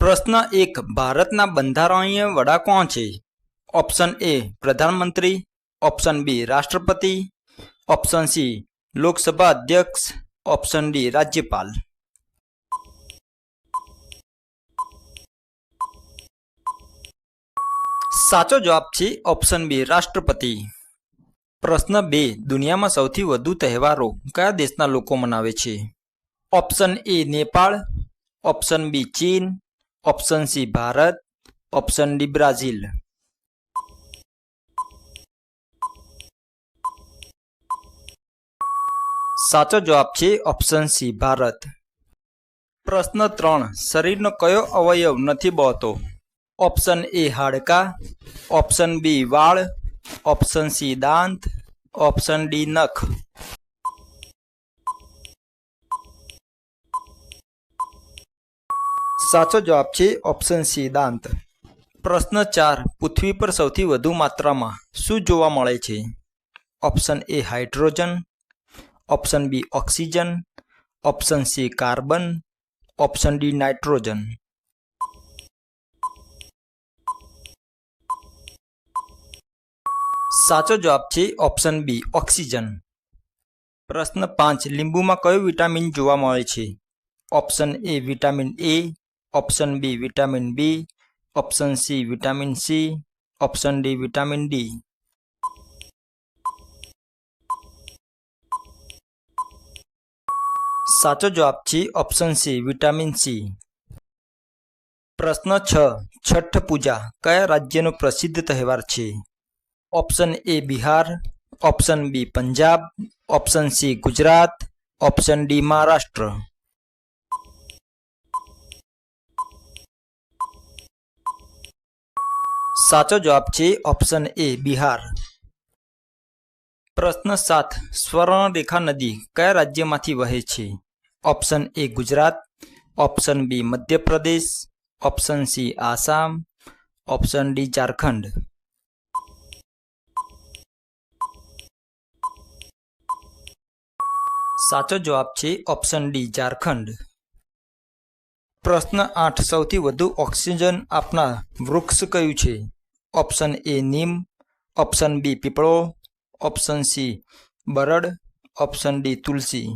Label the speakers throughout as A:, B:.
A: પ્રશ્ન એક, ભારતના બંધારણીય વડા કોણ છે? ઓપ્શન એ પ્રધાનમંત્રી. ઓપ્શન બી રાષ્ટ્રપતિ. ઓપ્શન સી લોકસભા અધ્યક્ષ. ઓપ્શન ડી રાજ્યપાલ. સાચો જવાબ છે ઓપ્શન બી રાષ્ટ્રપતિ. પ્રશ્ન બે, દુનિયામાં સૌથી વધુ તહેવારો કયા દેશના લોકો મનાવે છે? Option A Nepal. Option B ચીન. Option C Bharat option D Brazil સાચો જવાબ છે ઓપ્શન સી ભારત પ્રશ્ન ત્રણ, શરીરનો કયો અવયવ નથી બહતો? ઓપ્શન એ હાડકા. ઓપ્શન બી વાળ. ઓપ્શન સી દાંત. ઓપ્શન ડી નખ. સાચો જવાબ છે ઓપ્શન સી દાંત. પ્રશ્ન ચાર, પૃથ્વી પર સૌથી વધુ માત્રામાં શું જોવા મળે છે? Option A hydrogen option B oxygen option C carbon option D nitrogen સાચો જવાબ છે ઓપ્શન બી ઓક્સિજન પ્રશ્ન પાંચ, લીંબુમાં કયું વિટામિન જોવા મળે છે? Option A vitamin A option B vitamin B option C vitamin C option D vitamin D સાચો જવાબ છે ઓપ્શન સી વિટામિન સી પ્રશ્ન છ, છઠ પૂજા કયા રાજ્યનો પ્રસિદ્ધ તહેવાર છે? Option A Bihar. Option B Punjab. Option C Gujarat. Option D Maharashtra. સાચો જવાબ છે ઓપ્શન એ બિહાર. પ્રશ્ન સાત, સ્વર્ણરેખા નદી કયા રાજ્યમાંથી વહે છે? Option A Gujarat. Option B Madhya Pradesh. Option C Assam. Option D Jharkhand. સાચો જવાબ છે ઓપ્શન ડી ઝારખંડ. પ્રશ્ન આઠ, સૌથી વધુ ઓક્સિજન આપનાર વૃક્ષ કયું છે? Option A neem option B પીપળો option C બરડ ઓપ્શન ડી તુલસી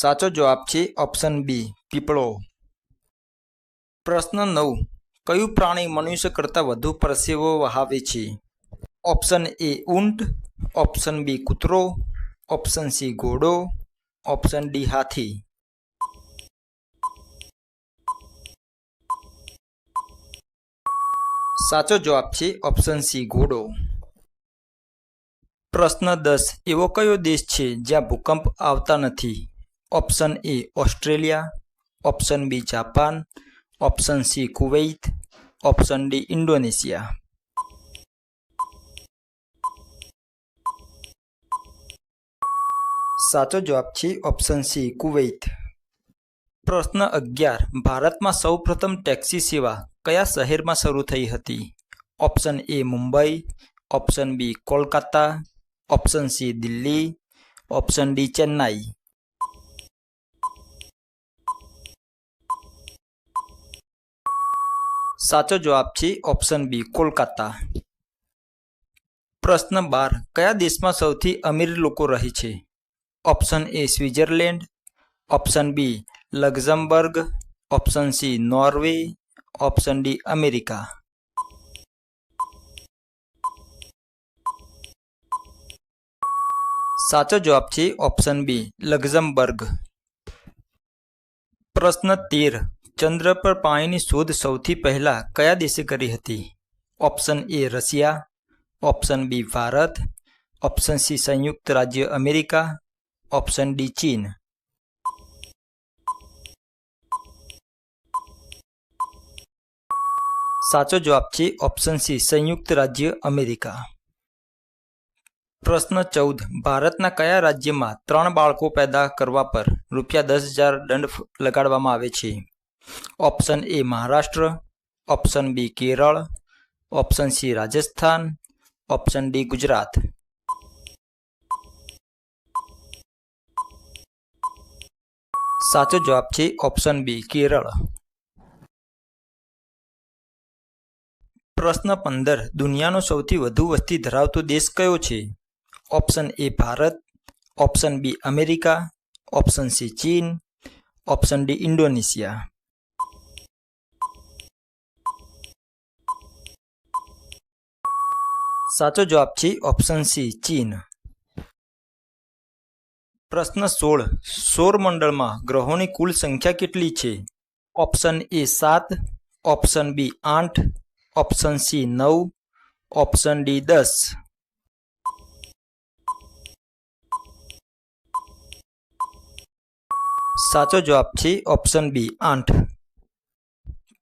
A: સાચો જવાબ છે ઓપ્શન બી પીપળો પ્રશ્ન નવ. કયું પ્રાણી મનુષ્ય કરતાં વધુ પરસેવો વહાવે છે? ઓપ્શન એ ઊંટ. ઓપ્શન બી કૂતરો. ઓપ્શન સી ઘોડો. ઓપ્શન ડી હાથી. સાચો જવાબ છે ઓપ્શન સી ઘોડો. પ્રશ્ન દસ, એવો કયો દેશ છે જ્યાં ભૂકંપ આવતા નથી? Option A Australia. Option B Japan. Option C Kuwait. Option D Indonesia. સાચો જવાબ છે ઓપ્શન સી કુવૈત. પ્રશ્ન અગિયાર. ભારતમાં સૌપ્રથમ ટેક્સી સેવા કયા શહેરમાં શરૂ થઈ હતી? Option A Mumbai, option B Kolkata, option C Delhi, option D Chennai. સાચો જવાબ છે ઓપ્શન બી કોલકાતા. પ્રશ્ન બાર. કયા દેશમાં સૌથી અમીર લોકો રહે છે? Option A Switzerland, option B Luxembourg, option C Norway, option D America. સાચો જવાબ છે ઓપ્શન બી, લક્ઝમબર્ગ. પ્રશ્ન તેર, ચંદ્ર પર પાણીની શોધ સૌથી પહેલા કયા દેશે કરી હતી? Option A Russia, option B Bharat, option C સંયુક્ત રાજ્ય અમેરિકા, ઓપ્શન ડી ચીન. સાચો જવાબ છે ઓપ્શન સી, સંયુક્ત રાજ્ય અમેરિકા. પ્રશ્ન ચૌદ, ભારતના કયા રાજ્યમાં ત્રણ બાળકો પેદા કરવા પર રૂપિયા દસ હજાર દંડ લગાડવામાં આવે છે? Option A, Maharashtra option B, Kerala option C, Rajasthan option D, Gujarat. સાચો જવાબ છે ઓપ્શન બી, કેરળ. પ્રશ્ન પંદર. દુનિયાનો સૌથી વધુ વસ્તી ધરાવતો દેશ કયો છે? Option A Bharat, option B America, option C ચીન, ઓપ્શન ડી ઇન્ડોનેશિયા. સાચો જવાબ છે ઓપ્શન સી ચીન. પ્રશ્ન સોળ. સૌરમંડળમાં ગ્રહોની કુલ સંખ્યા કેટલી છે? ઓપ્શન એ સાત, ઓપ્શન બી આઠ ઓપ્શન સી નવ ઓપ્શન ડી દસ સાચો જવાબ છે ઓપ્શન બી આઠ.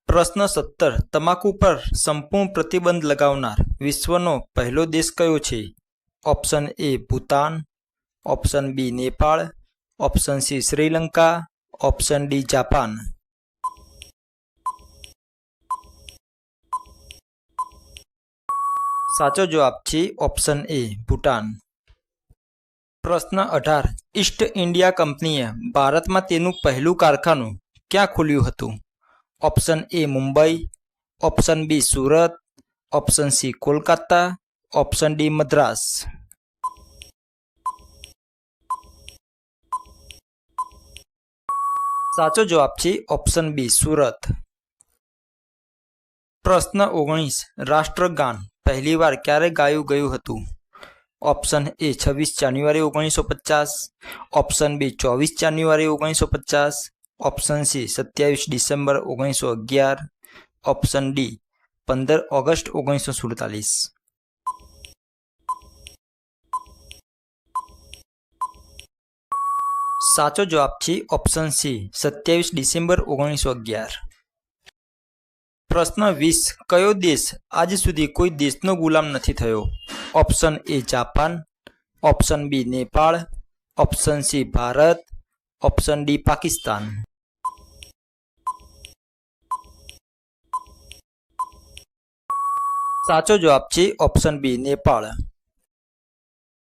A: પ્રશ્ન સત્તર. તમાકુ પર સંપૂર્ણ પ્રતિબંધ લગાવનાર વિશ્વનો પહેલો દેશ કયો છે? Option A Bhutan. Option B Nepal. Option C Sri Lanka. Option D Japan. સાચો જવાબ છે ઓપ્શન એ, ભૂટાન. પ્રશ્ન અઢાર. ઈસ્ટ ઇન્ડિયા કંપનીએ ભારતમાં તેનું પહેલું કારખાનું ક્યાં ખોલ્યું હતું? Option A, Mumbai. Option B, Surat. Option C, Kolkata. Option D, Madras. સાચો જવાબ છે ઓપ્શન બી, સુરત. પ્રશ્ન ઓગણીસ. રાષ્ટ્રગાન. પહેલીવાર ક્યારે ગાયું ગયું હતું? ઓપ્શન એ છવ્વીસ જાન્યુઆરી ઓગણીસો પચાસ. ઓપ્શન બી ચોવીસ જાન્યુઆરી ઓગણીસો પચાસ. ઓપ્શન સી સત્યાવીસ ડિસેમ્બર ઓગણીસો અગિયાર. ઓપ્શન ડી પંદર ઓગસ્ટ ઓગણીસો સુડતાલીસ. સાચો જવાબ છે ઓપ્શન સી સત્યાવીસ ડિસેમ્બર ઓગણીસો અગિયાર. પ્રશ્ન વીસ. કયો દેશ આજ સુધી કોઈ દેશનો ગુલામ નથી થયો? Option A Japan, option B Nepal, option C Bharat, option D Pakistan. સાચો જવાબ છે ઓપ્શન બી નેપાળ.